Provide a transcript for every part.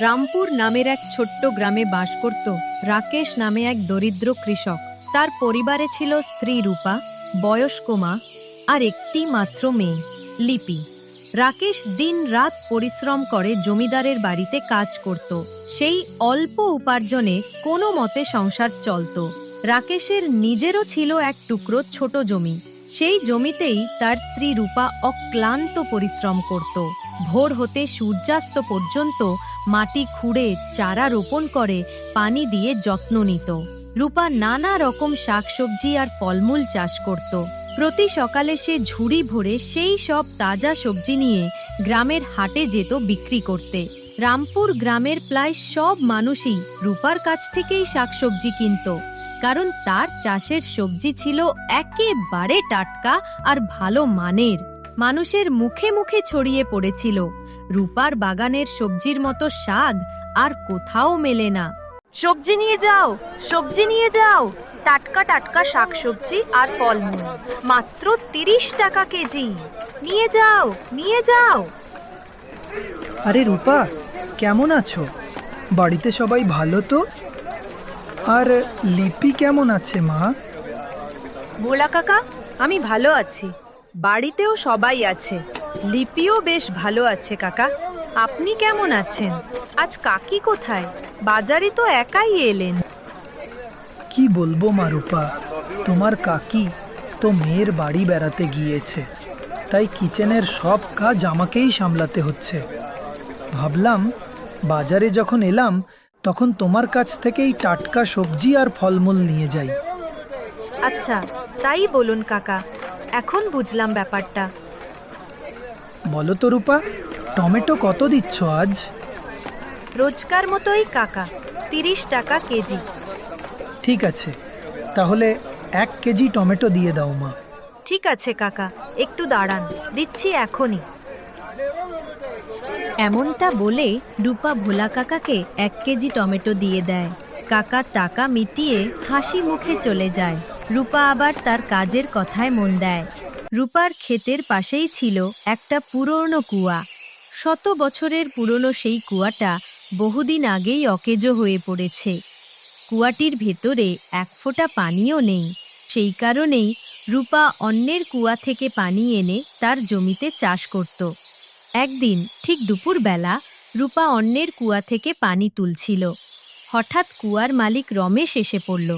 রামপুর নামের এক ছোট্ট গ্রামে বাস করত রাকেশ নামে এক দরিদ্র কৃষক। তার পরিবারে ছিল স্ত্রী রূপা, বয়স্ক মা আর একটি মাত্র মেয়ে, লিপি। রাকেশ দিন রাত পরিশ্রম করে জমিদারের বাড়িতে কাজ করত। সেই অল্প উপার্জনে কোনো মতে সংসার চলত। রাকেশের নিজেরও ছিল এক টুকরো ছোট জমি। সেই জমিতেই তার স্ত্রী রূপা অক্লান্ত পরিশ্রম করত। ভোর হতে সূর্যাস্ত পর্যন্ত মাটি খুঁড়ে চারা রোপণ করে, পানি দিয়ে যত্ন নিত। রূপা নানা রকম শাকসবজি আর ফলমূল চাষ করত। প্রতি সকালে সে ঝুড়ি ভরে সেই সব তাজা সবজি নিয়ে গ্রামের হাটে যেত বিক্রি করতে। রামপুর গ্রামের প্রায় সব মানুষই রূপার কাছ থেকেই শাকসবজি কিনত, কারণ তার চাষের সবজি ছিল একেবারে টাটকা আর ভালো মানের। মানুষের মুখে মুখে ছড়িয়ে পড়েছিল। রূপার বাগানের সবজির মতো স্বাদ আর কোথাও মেলে না। সবজি নিয়ে যাও সবজি নিয়ে যাও। টাটকা টাটকা শাকসবজি আর ফলমূল মাত্র তিরিশ টাকা কেজি। নিয়ে যাও নিয়ে যাও। আরে রূপা কেমন আছো? বাড়িতে সবাই ভালো তো? আর লিপি কেমন আছে মা? ভোলা কাকা আমি ভালো আছি। বাড়িতেও সবাই আছে। লিপিও বেশ ভালো আছে কাকা। আপনি কেমন আছেন? আজ কাকি কোথায়? বাজারে তো একাই এলেন। কি বলব মা রূপা তোমার কাকি তো মেয়ের বাড়ি বেড়াতে গিয়েছে। তাই কিচেনের সব কাজ আমাকেই সামলাতে হচ্ছে। ভাবলাম বাজারে যখন এলাম তখন তোমার কাছ থেকেই টাটকা সবজি আর ফলমূল নিয়ে যাই। আচ্ছা তাই বলুন কাকা। এখন বুঝলাম ব্যাপারটা। বলো তো রূপা টমেটো কত দিচ্ছ আজ? রোজকার মতোই কাকা তিরিশ টাকা কেজি। ঠিক আছে তাহলে এক কেজি টমেটো দিয়ে দাও মা। ঠিক আছে কাকা একটু দাঁড়ান দিচ্ছি এখনই। এমনটা বলে রূপা ভোলা কাকাকে এক কেজি টমেটো দিয়ে দেয়। কাকা টাকা মিটিয়ে হাসি মুখে চলে যায়। রূপা আবার তার কাজের কথায় মন দেয়। রূপার ক্ষেতের পাশেই ছিল একটা পুরনো কুয়া। শত বছরের পুরনো সেই কুয়াটা বহুদিন আগেই অকেজো হয়ে পড়েছে। কুয়াটির ভেতরে এক ফোঁটা পানিও নেই। সেই কারণেই রূপা অন্যের কুয়া থেকে পানি এনে তার জমিতে চাষ করত। একদিন, ঠিক দুপুরবেলা, রূপা অন্যের কুয়া থেকে পানি তুলছিল। হঠাৎ কুয়ার মালিক রমেশ এসে পড়ল।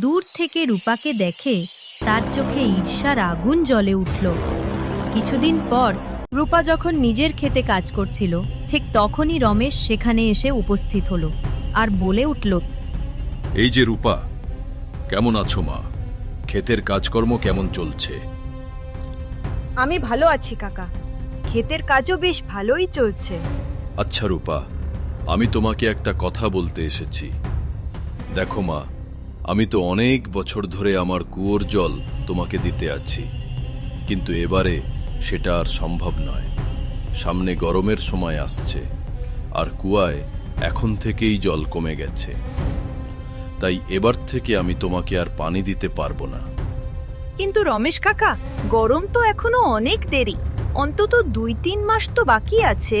দূর থেকে রূপাকে দেখে তার চোখে ঈর্ষার আগুন জ্বলে উঠল। কিছুদিন পর রূপা যখন নিজের খেতে কাজ করছিল ঠিক তখনই রমেশ সেখানে এসে উপস্থিত হলো আর বলে উঠল এই যে রূপা কেমন আছো মা? ক্ষেতের কাজকর্ম কেমন চলছে? আমি ভালো আছি কাকা। ক্ষেতের কাজও বেশ ভালোই চলছে। আচ্ছা রূপা আমি তোমাকে একটা কথা বলতে এসেছি। দেখো মা আমি তো অনেক বছর ধরে আমার কুয়োর জল তোমাকে দিতে আছি। কিন্তু এবারে সেটা আর সম্ভব নয়। সামনে গরমের সময় আসছে, আর কুয়ায় এখন থেকেই জল কমে গেছে। তাই এবার থেকে আমি তোমাকে আর পানি দিতে পারব না। কিন্তু রমেশ কাকা, গরম তো এখনও অনেক দেরি। অন্তত দুই তিন মাস তো বাকি আছে।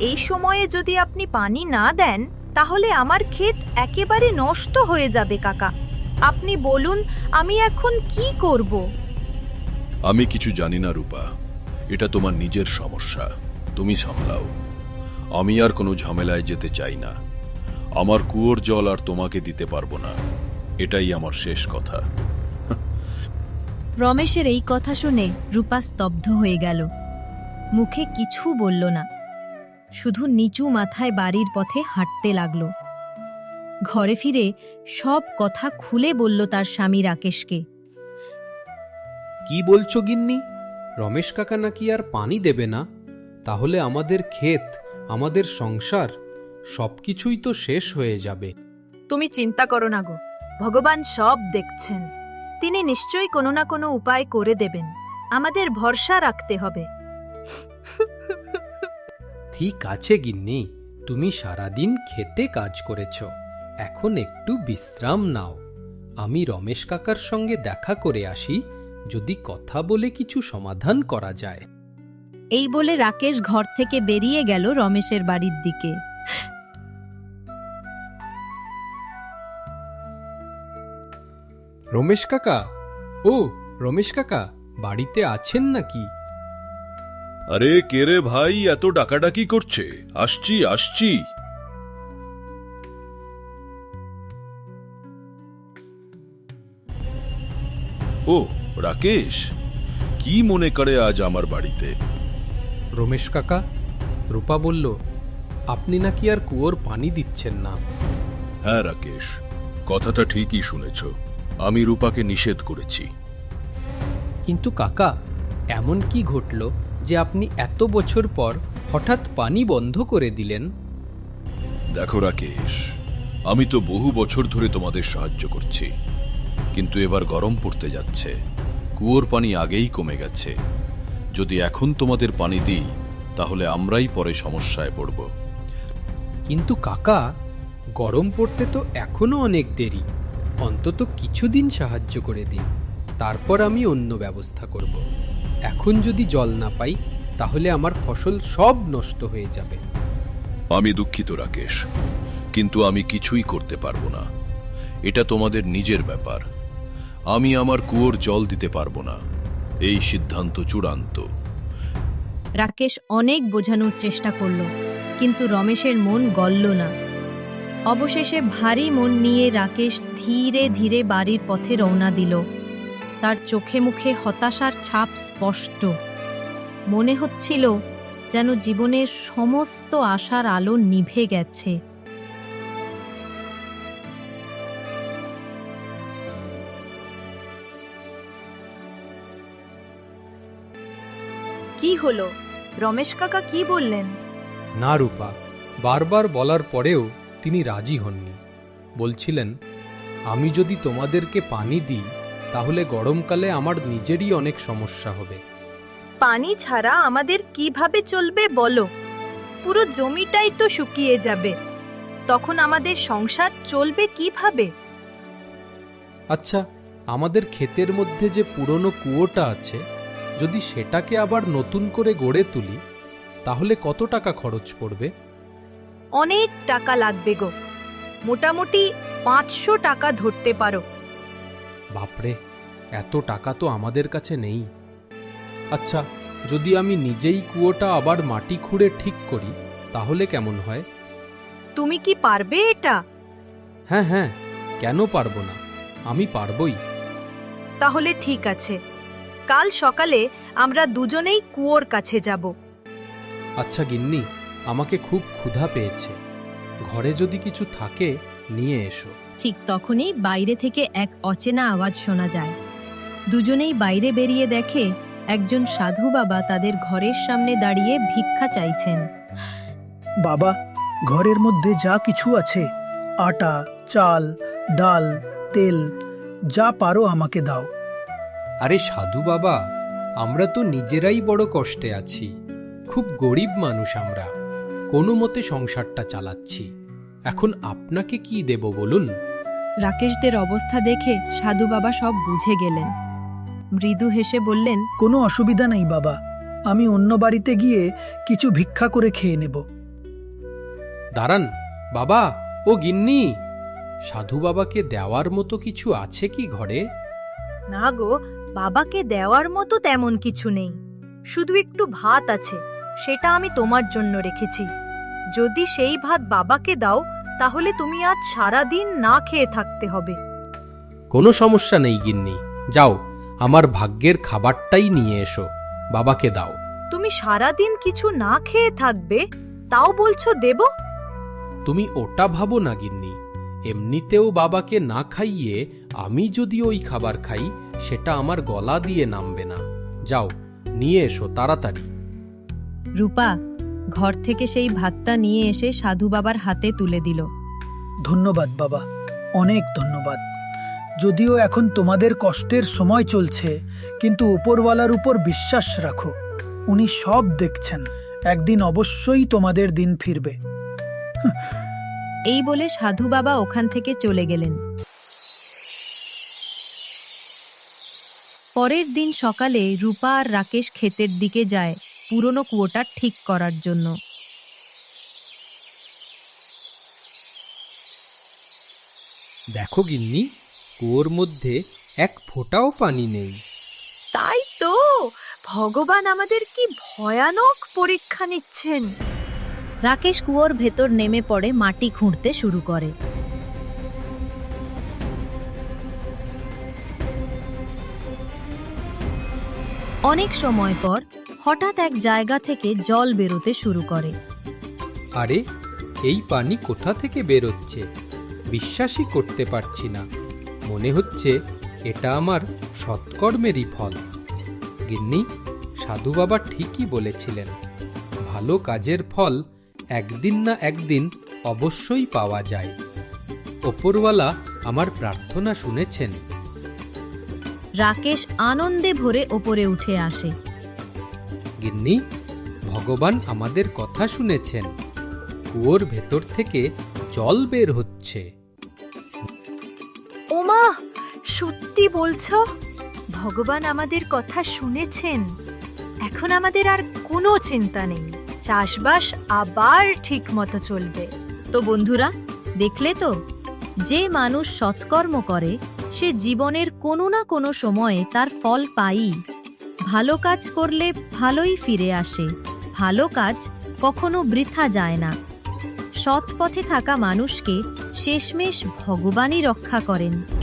এই সময়ে যদি আপনি পানি না দেন, তাহলে আমার ক্ষেত একেবারে নষ্ট হয়ে যাবে কাকা। আপনি বলুন আমি এখন কি করব? আমি কিছু জানি না রূপা। এটা তোমার নিজের সমস্যা। তুমি সামলাও। আমি আর কোনো ঝামেলায় যেতে চাই না। আমার কুয়োর জল আর তোমাকে দিতে পারব না। এটাই আমার শেষ কথা। রমেশের এই কথা শুনে রূপা স্তব্ধ হয়ে গেল। মুখে কিছু বলল না। শুধু নিচু মাথায় বাড়ির পথে হাঁটতে লাগল। ঘরে ফিরে সব কথা খুলে বলল তার স্বামী রাকেশকে। কি বলছো গিন্নি? রমেশ কাকা নাকি আর পানি দেবে না? তাহলে আমাদের ক্ষেত আমাদের সংসার সবকিছুই তো শেষ হয়ে যাবে। তুমি চিন্তা করো না গো ভগবান সব দেখছেন। তিনি নিশ্চয়ই কোনো না কোনো উপায় করে দেবেন। আমাদের ভরসা রাখতে হবে। ঠিক আছে গিন্নি তুমি সারাদিন খেতে কাজ করেছ। এখন একটু বিশ্রাম নাও। আমি রমেশ কাকার সঙ্গে দেখা করে আসি যদি কথা বলে কিছু সমাধান করা যায়। এই বলে রাকেশ ঘর থেকে বেরিয়ে গেল রমেশের বাড়ির দিকে। রমেশ কাকা? ও রমেশ কাকা বাড়িতে আছেন নাকি? আরে কে রে ভাই এত ডাকাডাকি করছে? আসছি আসছি। ও রাকেশ কি মনে করে আজ আমার বাড়িতে? রমেশ কাকা রূপা বলল আপনি নাকি আর কুয়োর পানি দিচ্ছেন না। হ্যাঁ রাকেশ কথাটা ঠিকই শুনেছ। আমি রূপাকে নিষেধ করেছি। কিন্তু কাকা এমন কি ঘটল যে আপনি এত বছর পর হঠাৎ পানি বন্ধ করে দিলেন? দেখো রাকেশ আমি তো বহু বছর ধরে তোমাদের সাহায্য করছি। কিন্তু এবার গরম পড়তে যাচ্ছে। কুয়োর পানি আগেই কমে গেছে। যদি এখন তোমাদের পানি দিই তাহলে আমরাই পরে সমস্যায় পড়ব। কিন্তু কাকা গরম পড়তে তো এখনও অনেক দেরি। অন্তত কিছুদিন সাহায্য করে দিন। তারপর আমি অন্য ব্যবস্থা করব। এখন যদি জল না পাই তাহলে আমার ফসল সব নষ্ট হয়ে যাবে। আমি দুঃখিত রাকেশ। কিন্তু আমি কিছুই করতে পারব না। এটা তোমাদের নিজের ব্যাপার। আমি আমার কুয়োর জল দিতে পারব না। এই সিদ্ধান্ত চূড়ান্ত। রাকেশ অনেক বোঝানোর চেষ্টা করল, কিন্তু রমেশের মন গলল না। অবশেষে ভারী মন নিয়ে রাকেশ ধীরে ধীরে বাড়ির পথে রওনা দিল। তার চোখে মুখে হতাশার ছাপ স্পষ্ট। মনে হচ্ছিল যেন জীবনের সমস্ত আশার আলো নিভে গেছে। কি হলো? রমেশ কাকা কি বললেন? না রূপা বারবার বলার পরেও তিনি রাজি হননি। বলছিলেন আমি যদি তোমাদেরকে পানি দিই তাহলে গরমকালে আমার নিজেরই অনেক সমস্যা হবে। পানি ছাড়া আমাদের কীভাবে চলবে বলো? পুরো জমিটাই তো শুকিয়ে যাবে। তখন আমাদের সংসার চলবে কীভাবে? আচ্ছা আমাদের ক্ষেতের মধ্যে যে পুরনো কুয়োটা আছে যদি সেটাকে আবার নতুন করে গড়ে তুলি তাহলে কত টাকা খরচ পড়বে? অনেক টাকা লাগবে গো। মোটামুটি পাঁচশো টাকা ধরতে পারো। বাপরে এত টাকা তো আমাদের কাছে নেই। আচ্ছা যদি আমি নিজেই কুয়োটা আবার মাটি খুঁড়ে ঠিক করি তাহলে কেমন হয়? তুমি কি পারবে এটা? হ্যাঁ হ্যাঁ কেন পারব না? আমি পারবই। তাহলে ঠিক আছে। কাল সকালে আমরা দুজনেই কুয়োর কাছে যাব। আচ্ছা গিন্নি আমাকে খুব ক্ষুধা পেয়েছে। ঘরে যদি কিছু থাকে নিয়ে এসো। ঠিক তখনই বাইরে থেকে এক অচেনা আওয়াজ শোনা যায়। দুজনেই বাইরে বেরিয়ে দেখে একজন সাধু বাবা তাদের ঘরের সামনে দাঁড়িয়ে ভিক্ষা চাইছেন। বাবা ঘরের মধ্যে যা কিছু আছে আটা চাল ডাল তেল যা পারো আমাকে দাও। আরে সাধু বাবা আমরা তো নিজেরাই বড় কষ্টে আছি। খুব গরিব মানুষ আমরা। কোনো মতে সংসারটা চালাচ্ছি। এখন আপনাকে কি দেব বলুন? রাকেশদের অবস্থা দেখে সাধু বাবা সব বুঝে গেলেন। মৃদু হেসে বললেন কোনো অসুবিধা নেই বাবা আমি অন্য বাড়িতে গিয়ে কিছু ভিক্ষা করে খেয়ে নেব। দাঁড়ান বাবা ও গিন্নি সাধু বাবাকে দেওয়ার মতো কিছু আছে কি ঘরে? না গো বাবাকে দেওয়ার মতো তেমন কিছু নেই। শুধু একটু ভাত আছে সেটা আমি তোমার জন্য রেখেছি। যদি সেই ভাত বাবাকে দাও তাহলে তুমি আজ সারা দিন না খেয়ে থাকতে হবে। কোনো সমস্যা নেই গিন্নি। যাও আমার ভাগ্যের খাবারটাই নিয়ে এসো। বাবাকে দাও। তুমি সারা দিন কিছু না খেয়ে থাকবে তাও বলছো দেব? তুমি ওটা ভাবো না গিন্নি। এমনিতেও বাবাকে না খাইয়ে আমি যদি ওই খাবার খাই সেটা আমার গলা দিয়ে নামবে না। যাও নিয়ে এসো তাড়াতাড়ি। রূপা ঘর থেকে সেই ভাতটা নিয়ে এসে সাধু বাবার হাতে তুলে দিল। ধন্যবাদ বাবা। অনেক ধন্যবাদ। যদিও এখন তোমাদের কষ্টের সময় চলছে কিন্তু উপরওয়ালার উপর বিশ্বাস রাখো। উনি সব দেখছেন। একদিন অবশ্যই তোমাদের দিন ফিরবে। এই বলে সাধু বাবা ওখান থেকে চলে গেলেন। পরের দিন সকালে রূপা আর রাকেশ ক্ষেতের দিকে যায় পুরনো কুয়োটা ঠিক করার জন্য। দেখো গিন্নি কুয়োর মধ্যে এক ফোঁটাও পানি নেই। তাই তো! ভগবান আমাদের কি ভয়ানক পরীক্ষা নিচ্ছেন। রাকেশ কুয়োর ভেতর নেমে পড়ে মাটি খুঁড়তে শুরু করে। অনেক সময় পর হঠাৎ এক জায়গা থেকে জল বেরোতে শুরু করে। আরে, এই পানি কোথা থেকে বেরোচ্ছে? বিশ্বাসই করতে পারছি না। মনে হচ্ছে এটা আমার সৎকর্মেরই ফল। গিন্নি, সাধু বাবা ঠিকই বলেছিলেন, ভালো কাজের ফল একদিন না একদিন অবশ্যই পাওয়া যায়। ওপরওয়ালা আমার প্রার্থনা শুনেছেন। রাকেশ আনন্দে ভরে ওপরে উঠে আসে। গিন্নি ভগবান আমাদের কথা শুনেছেন। কুয়োর ভেতর থেকে জল বের হচ্ছে। ওমা সত্যি বলছো? ভগবান আমাদের কথা শুনেছেন। এখন আমাদের আর কোনো চিন্তা নেই। চাষবাস আবার ঠিক মতো চলবে। তো বন্ধুরা দেখলে তো? যে মানুষ সৎকর্ম করে, সে জীবনের কোনো না কোনো সময়ে তার ফল পাই ভালো কাজ করলে ভালোই ফিরে আসে, ভালো কাজ কখনো বৃথা যায় না। সৎ পথে থাকা মানুষকে শেষমেশ ভগবানই রক্ষা করেন।